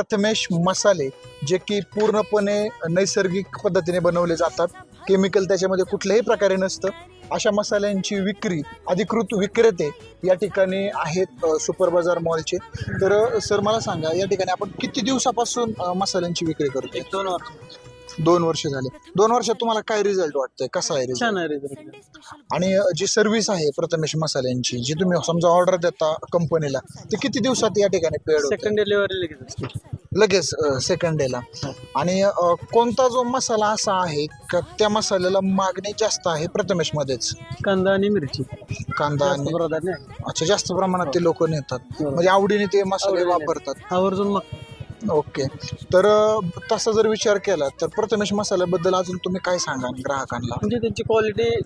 प्रथमेश मसाले जे की पूर्णपणे नैसर्गिक पद्धतीने बनवले जातात. केमिकल त्याच्यामध्ये कुठल्याही प्रकारे नसतं. अशा मसाल्यांची विक्री अधिकृत विक्रेते या ठिकाणी आहेत सुपर बाजार मॉलचे. तर सर मला सांगा या ठिकाणी आपण किती दिवसापासून मसाल्यांची विक्री करतो एक दोन वर्ष. दोन वर्ष झाले. दोन वर्षात तुम्हाला काय रिझल्ट वाटतंय? कसा आहे result? छान आहे result. आणि जी सर्व्हिस आहे प्रथमेश मसाल्यांची जी तुम्ही समजा ऑर्डर देता कंपनीला ते किती दिवसात या ठिकाणी पेड सेकंड डिलिव्हरी लगेच लगेच सेकंड डेला आणि अ, कोणता जो मसाला असा आहे का त्या मसाल्याला मागणी जास्त आहे प्रथमेश मध्येच? कांदा आणि मिरची. कांदा आणि अच्छा जास्त प्रमाणात ते लोक नेतात. हो. म्हणजे आवडीने ते मसाले आवडीने. वापरतात. आवर्जून मग ओके. तर अ, तसा जर विचार केला तर प्रथमेश मसाल्याबद्दल अजून तुम्ही काय सांगा ग्राहकांना? म्हणजे त्यांची क्वालिटी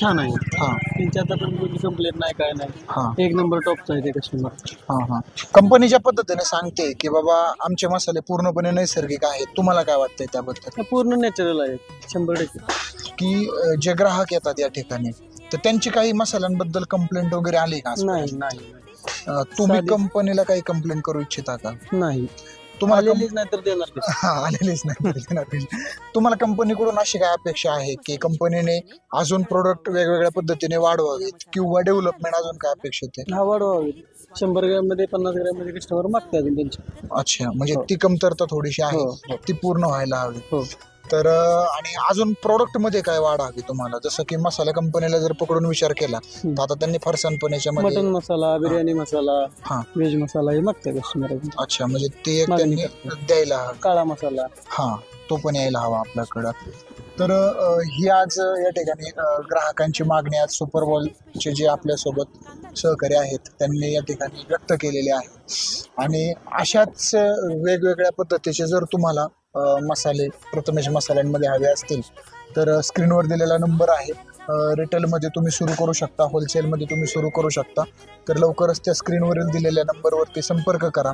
छान आहे. हां. त्यांची आता पण कोणी कंप्लेंट नाही काय नाही. हां. एक नंबर टॉपचा आहे ते कस्टमर हां हां. कंपनीच्या पद्धतीने सांगते की बाबा आमचे मसाले पूर्णपणे नैसर्गिक आहेत तुम्हाला काय वाटतंय त्याबद्दल? पूर्ण नॅचरल आहे शंभर टक्के. की अ, जे ग्राहक येतात या ठिकाणी तर त्यांची काही मसाल्यांबद्दल कंप्लेंट वगैरे आली का? नाही नाही. अ, तुम्ही साधी- कंपनीला काही कंप्लेंट करू इच्छिता का नाही तुम्हाला आलेलीच नाही तर देणार कशी? हा, आलेलीच नाही तरी देणार कशी. तुम्हाला कंपनीकडून अशी काय अपेक्षा आहे की कंपनीने अजून प्रोडक्ट वेगवेगळ्या पद्धतीने वाढवावेत किंवा डेव्हलपमेंट अजून काय अपेक्षित आहे हा वाढवावी शंभर ग्रॅममध्ये पन्नास ग्रॅममध्ये कस्टमर मागते अजून त्यांची अच्छा म्हणजे हो. ती कमतरता थोडीशी हो, आहे हो. ती पूर्ण व्हायला हवी हो तर आणि अजून प्रोडक्टमध्ये काय वाढ हवी तुम्हाला? जसं की मसाला कंपनीला जर पकडून विचार केला. तर आता त्यांनी फरसाण पण याच्यामध्ये मटन मसाला बिर्याणी मसाला हा. व्हेज मसाला हे मागते कस्टमर अच्छा म्हणजे ते एक मागणी त्यांनी द्यायला हवं. काळा मसाला. हा तो पण यायला हवा आपल्याकडं. तर अ, ही आज या ठिकाणी अ, ग्राहकांची मागणी आज सुपर बॉलचे जे आपल्यासोबत सहकारी आहेत त्यांनी या ठिकाणी व्यक्त केलेली आहे. आणि अशाच अ, वेगवेगळ्या पद्धतीचे जर तुम्हाला मसाले प्रथमेश मसाल्यांमध्ये हवे असतील. तर स्क्रीनवर दिलेला नंबर आहे. रिटेलमध्ये तुम्ही सुरू करू शकता होलसेलमध्ये तुम्ही सुरू करू शकता. तर लवकरच त्या स्क्रीनवरील दिलेल्या नंबरवरती संपर्क करा.